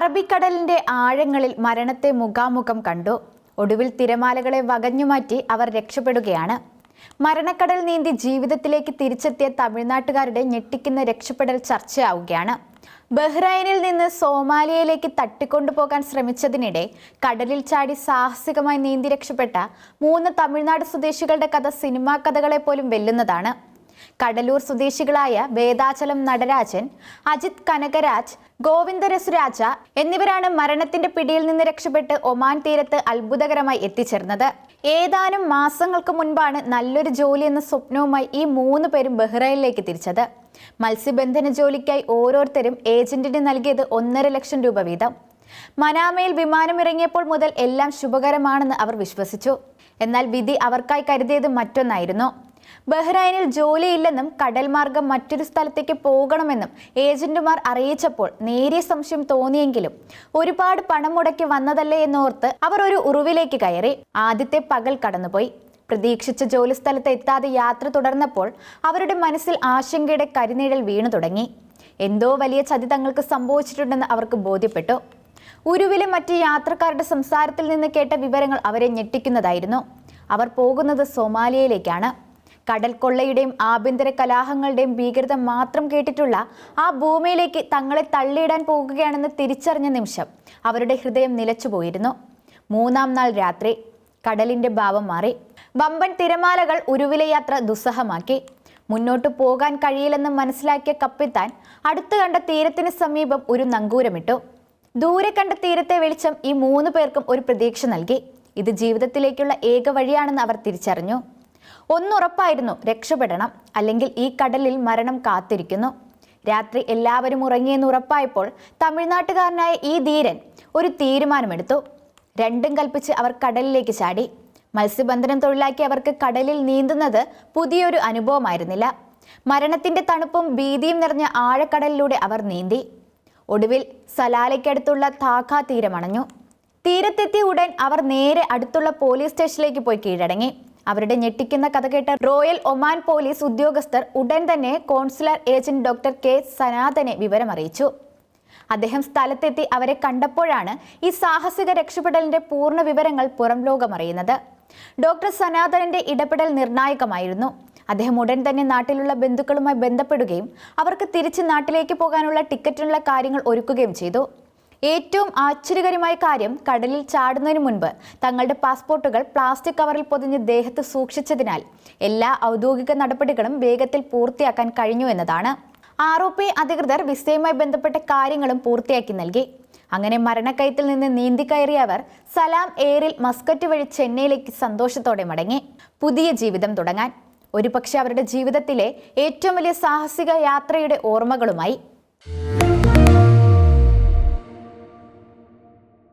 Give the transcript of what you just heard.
അറബിക്കടലിന്റെ ആഴങ്ങളിൽ മരണത്തെ മുഖാമുഖം കണ്ടു. ഒടുവിൽ തിരമാലകളെ വകഞ്ഞുമാറ്റി അവർ രക്ഷപ്പെടുകയാണ്. മരണക്കടൽ നീന്തി ജീവിതത്തിലേക്ക് തിരിച്ചെത്തിയ തമിഴ്നാട്ടുകാരുടെ ഞെട്ടിക്കുന്ന രക്ഷപ്പെടൽ ചർച്ചയാവുകയാണ്. ബഹ്റൈനിൽ നിന്ന് സോമാലിയയിലേക്ക് തട്ടിക്കൊണ്ടുപോകാൻ ശ്രമിച്ചതിനിടെ കടലിൽ ചാടി സാഹസികമായി നീന്തി രക്ഷപ്പെട്ട മൂന്ന് തമിഴ്നാട് സ്വദേശികളുടെ കഥ സിനിമാ കഥകളെ പോലും വെല്ലുന്നതാണ്. കടലൂർ സ്വദേശികളായ വേദാചലം നടരാജൻ അജിത് കനകരാജ് ഗോവിന്ദരസുരാജ എന്നിവരാണ് മരണത്തിന്റെ പിടിയിൽ നിന്ന് രക്ഷപ്പെട്ട് ഒമാൻ തീരത്ത് അത്ഭുതകരമായി എത്തിച്ചേർന്നത്. ഏതാനും മാസങ്ങൾക്ക് മുൻപാണ് നല്ലൊരു ജോലി എന്ന സ്വപ്നവുമായി ഈ മൂന്ന് പേരും ബഹ്റൈനിലേക്ക് തിരിച്ചത്. മത്സ്യബന്ധന ജോലിക്കായി ഓരോരുത്തരും ഏജന്റിന് നൽകിയത് ഒന്നര ലക്ഷം രൂപ വീതം. മനാമയിൽ വിമാനമിറങ്ങിയപ്പോൾ മുതൽ എല്ലാം ശുഭകരമാണെന്ന് അവർ വിശ്വസിച്ചു. എന്നാൽ വിധി അവർക്കായി കരുതിയത് മറ്റൊന്നായിരുന്നു. ബഹ്റൈനിൽ ജോലിയില്ലെന്നും കടൽ മാർഗം മറ്റൊരു സ്ഥലത്തേക്ക് പോകണമെന്നും ഏജന്റുമാർ അറിയിച്ചപ്പോൾ നേരിയ സംശയം തോന്നിയെങ്കിലും ഒരുപാട് പണം മുടക്കി വന്നതല്ലേ എന്നോർത്ത് അവർ ഒരു ഉറുവിലേക്ക് കയറി. ആദ്യത്തെ പകൽ കടന്നുപോയി. പ്രതീക്ഷിച്ച ജോലി സ്ഥലത്ത് എത്താതെ യാത്ര തുടർന്നപ്പോൾ അവരുടെ മനസ്സിൽ ആശങ്കയുടെ കരിനീഴൽ വീണു തുടങ്ങി. എന്തോ വലിയ ചതി തങ്ങൾക്ക് സംഭവിച്ചിട്ടുണ്ടെന്ന് അവർക്ക് ബോധ്യപ്പെട്ടു. ഉരുവിലെ മറ്റ് യാത്രക്കാരുടെ സംസാരത്തിൽ നിന്ന് കേട്ട വിവരങ്ങൾ അവരെ ഞെട്ടിക്കുന്നതായിരുന്നു. അവർ പോകുന്നത് സൊമാലിയയിലേക്കാണ്. കടൽ കൊള്ളയുടെയും ആഭ്യന്തര കലാഹങ്ങളുടെയും ഭീകരത മാത്രം കേട്ടിട്ടുള്ള ആ ഭൂമിയിലേക്ക് തങ്ങളെ തള്ളിയിടാൻ പോകുകയാണെന്ന് തിരിച്ചറിഞ്ഞ നിമിഷം അവരുടെ ഹൃദയം നിലച്ചുപോയിരുന്നു. മൂന്നാം നാൾ രാത്രി കടലിന്റെ ഭാവം മാറി. വമ്പൻ തിരമാലകൾ ഉരുവിലെ യാത്ര ദുസ്സഹമാക്കി. മുന്നോട്ട് പോകാൻ കഴിയില്ലെന്ന് മനസ്സിലാക്കിയ കപ്പിത്താൻ അടുത്തു കണ്ട തീരത്തിന് സമീപം ഒരു നങ്കൂരമിട്ടു. ദൂരെ കണ്ട തീരത്തെ വെളിച്ചം ഈ മൂന്ന് പേർക്കും ഒരു പ്രതീക്ഷ നൽകി. ഇത് ജീവിതത്തിലേക്കുള്ള ഏക വഴിയാണെന്ന് അവർ തിരിച്ചറിഞ്ഞു. ഒന്നുറപ്പായിരുന്നു രക്ഷപ്പെടണം. അല്ലെങ്കിൽ ഈ കടലിൽ മരണം കാത്തിരിക്കുന്നു. രാത്രി എല്ലാവരും ഉറങ്ങിയെന്ന് ഉറപ്പായപ്പോൾ തമിഴ്നാട്ടുകാരനായ ഈ ധീരൻ ഒരു തീരുമാനമെടുത്തു. രണ്ടും കൽപ്പിച്ച് അവർ കടലിലേക്ക് ചാടി. മത്സ്യബന്ധനം തൊഴിലാക്കി അവർക്ക് കടലിൽ നീന്തുന്നത് പുതിയൊരു അനുഭവമായിരുന്നില്ല. മരണത്തിന്റെ തണുപ്പും ഭീതിയും നിറഞ്ഞ ആഴക്കടലിലൂടെ അവർ നീന്തി. ഒടുവിൽ സലാലയ്ക്കടുത്തുള്ള താക്ക തീരമണഞ്ഞു. തീരത്തെത്തിയ ഉടൻ അവർ നേരെ അടുത്തുള്ള പോലീസ് സ്റ്റേഷനിലേക്ക് പോയി കീഴടങ്ങി. അവരുടെ ഞെട്ടിക്കുന്ന കഥ കേട്ട റോയൽ ഒമാൻ പോലീസ് ഉദ്യോഗസ്ഥർ ഉടൻ തന്നെ കോൺസുലർ ഏജന്റ് ഡോക്ടർ കെ സനാതനെ വിവരമറിയിച്ചു. അദ്ദേഹം സ്ഥലത്തെത്തി അവരെ കണ്ടപ്പോഴാണ് ഈ സാഹസിക രക്ഷപ്പെടലിന്റെ പൂർണ വിവരങ്ങൾ പുറം ലോകമറിയുന്നത്. ഡോക്ടർ സനാതനന്റെ ഇടപെടൽ നിർണായകമായിരുന്നു. അദ്ദേഹം ഉടൻ തന്നെ നാട്ടിലുള്ള ബന്ധുക്കളുമായി ബന്ധപ്പെടുകയും അവർക്ക് തിരിച്ച് നാട്ടിലേക്ക് പോകാനുള്ള ടിക്കറ്റിനുള്ള കാര്യങ്ങൾ ഒരുക്കുകയും ചെയ്തു. ഏറ്റവും ആശ്ചര്യകരമായ കാര്യം കടലിൽ ചാടുന്നതിന് മുൻപ് തങ്ങളുടെ പാസ്പോർട്ടുകൾ പ്ലാസ്റ്റിക് കവറിൽ പൊതിഞ്ഞ് ദേഹത്ത് സൂക്ഷിച്ചതിനാൽ എല്ലാ ഔദ്യോഗിക നടപടികളും വേഗത്തിൽ പൂർത്തിയാക്കാൻ കഴിഞ്ഞു എന്നതാണ്. ആർ ഒ പി അധികൃതർ വിസയുമായി ബന്ധപ്പെട്ട കാര്യങ്ങളും പൂർത്തിയാക്കി നൽകി. അങ്ങനെ മരണക്കയത്തിൽ നിന്ന് നീന്തി കയറിയ അവർ സലാം എയറിൽ മസ്കറ്റ് വഴി ചെന്നൈയിലേക്ക് സന്തോഷത്തോടെ മടങ്ങി. പുതിയ ജീവിതം തുടങ്ങാൻ. ഒരുപക്ഷെ അവരുടെ ജീവിതത്തിലെ ഏറ്റവും വലിയ സാഹസിക യാത്രയുടെ ഓർമ്മകളുമായി.